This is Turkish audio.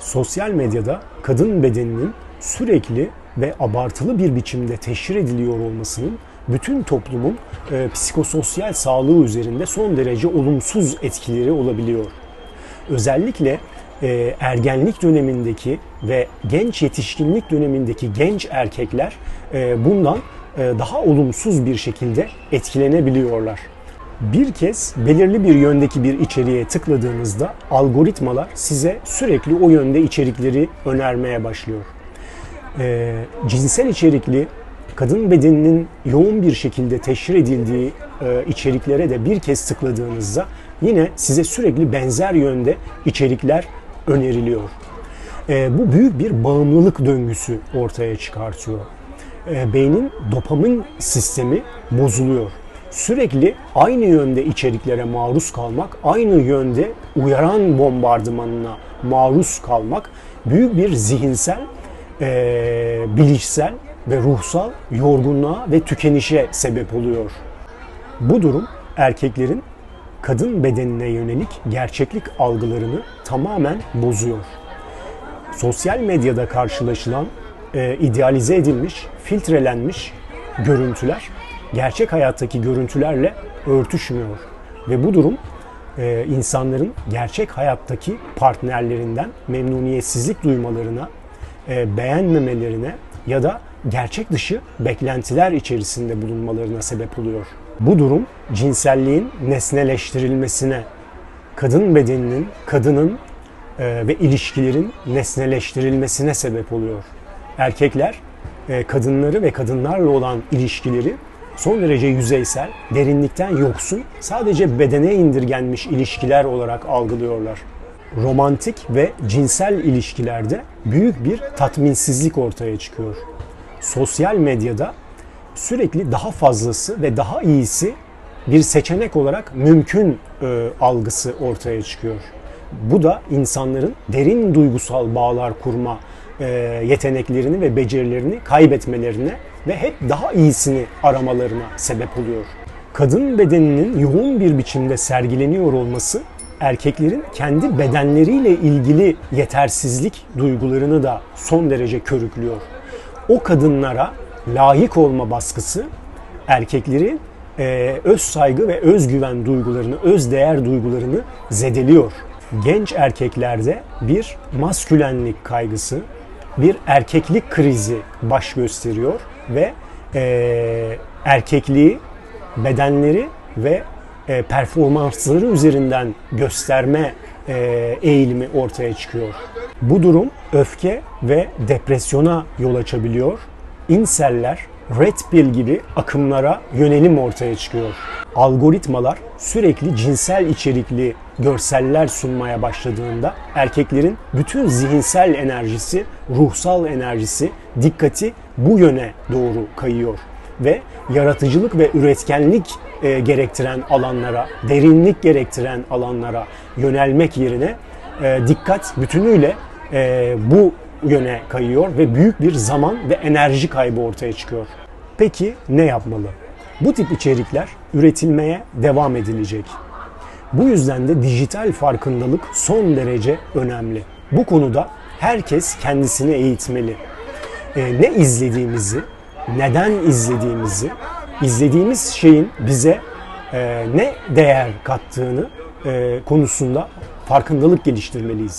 Sosyal medyada kadın bedeninin sürekli ve abartılı bir biçimde teşhir ediliyor olmasının bütün toplumun e, psikososyal sağlığı üzerinde son derece olumsuz etkileri olabiliyor. Özellikle e, ergenlik dönemindeki ve genç yetişkinlik dönemindeki genç erkekler e, bundan e, daha olumsuz bir şekilde etkilenebiliyorlar. Bir kez belirli bir yöndeki bir içeriğe tıkladığınızda algoritmalar size sürekli o yönde içerikleri önermeye başlıyor. E, cinsel içerikli kadın bedeninin yoğun bir şekilde teşhir edildiği e, içeriklere de bir kez tıkladığınızda yine size sürekli benzer yönde içerikler öneriliyor. E, bu büyük bir bağımlılık döngüsü ortaya çıkartıyor. E, beynin dopamin sistemi bozuluyor. Sürekli aynı yönde içeriklere maruz kalmak, aynı yönde uyaran bombardımanına maruz kalmak büyük bir zihinsel, e, bilişsel ve ruhsal yorgunluğa ve tükenişe sebep oluyor. Bu durum erkeklerin kadın bedenine yönelik gerçeklik algılarını tamamen bozuyor. Sosyal medyada karşılaşılan e, idealize edilmiş, filtrelenmiş görüntüler gerçek hayattaki görüntülerle örtüşmüyor ve bu durum e, insanların gerçek hayattaki partnerlerinden memnuniyetsizlik duymalarına, e, beğenmemelerine ya da gerçek dışı beklentiler içerisinde bulunmalarına sebep oluyor. Bu durum cinselliğin nesneleştirilmesine, kadın bedeninin, kadının e, ve ilişkilerin nesneleştirilmesine sebep oluyor. Erkekler e, kadınları ve kadınlarla olan ilişkileri son derece yüzeysel, derinlikten yoksun, sadece bedene indirgenmiş ilişkiler olarak algılıyorlar. Romantik ve cinsel ilişkilerde büyük bir tatminsizlik ortaya çıkıyor. Sosyal medyada sürekli daha fazlası ve daha iyisi bir seçenek olarak mümkün e, algısı ortaya çıkıyor. Bu da insanların derin duygusal bağlar kurma yeteneklerini ve becerilerini kaybetmelerine ve hep daha iyisini aramalarına sebep oluyor. Kadın bedeninin yoğun bir biçimde sergileniyor olması erkeklerin kendi bedenleriyle ilgili yetersizlik duygularını da son derece körüklüyor. O kadınlara layık olma baskısı erkeklerin e, öz saygı ve özgüven duygularını, öz değer duygularını zedeliyor. Genç erkeklerde bir maskülenlik kaygısı, bir erkeklik krizi baş gösteriyor ve e, erkekliği, bedenleri ve e, performansları üzerinden gösterme e, eğilimi ortaya çıkıyor. Bu durum öfke ve depresyona yol açabiliyor. İnseller, Red Pill gibi akımlara yönelim ortaya çıkıyor. Algoritmalar sürekli cinsel içerikli görseller sunmaya başladığında erkeklerin bütün zihinsel enerjisi, ruhsal enerjisi, dikkati bu yöne doğru kayıyor ve yaratıcılık ve üretkenlik e, gerektiren alanlara, derinlik gerektiren alanlara yönelmek yerine e, dikkat bütünüyle e, bu yöne kayıyor ve büyük bir zaman ve enerji kaybı ortaya çıkıyor. Peki ne yapmalı? Bu tip içerikler üretilmeye devam edilecek. Bu yüzden de dijital farkındalık son derece önemli. Bu konuda herkes kendisini eğitmeli. E, ne izlediğimizi, neden izlediğimizi, izlediğimiz şeyin bize e, ne değer kattığını e, konusunda farkındalık geliştirmeliyiz.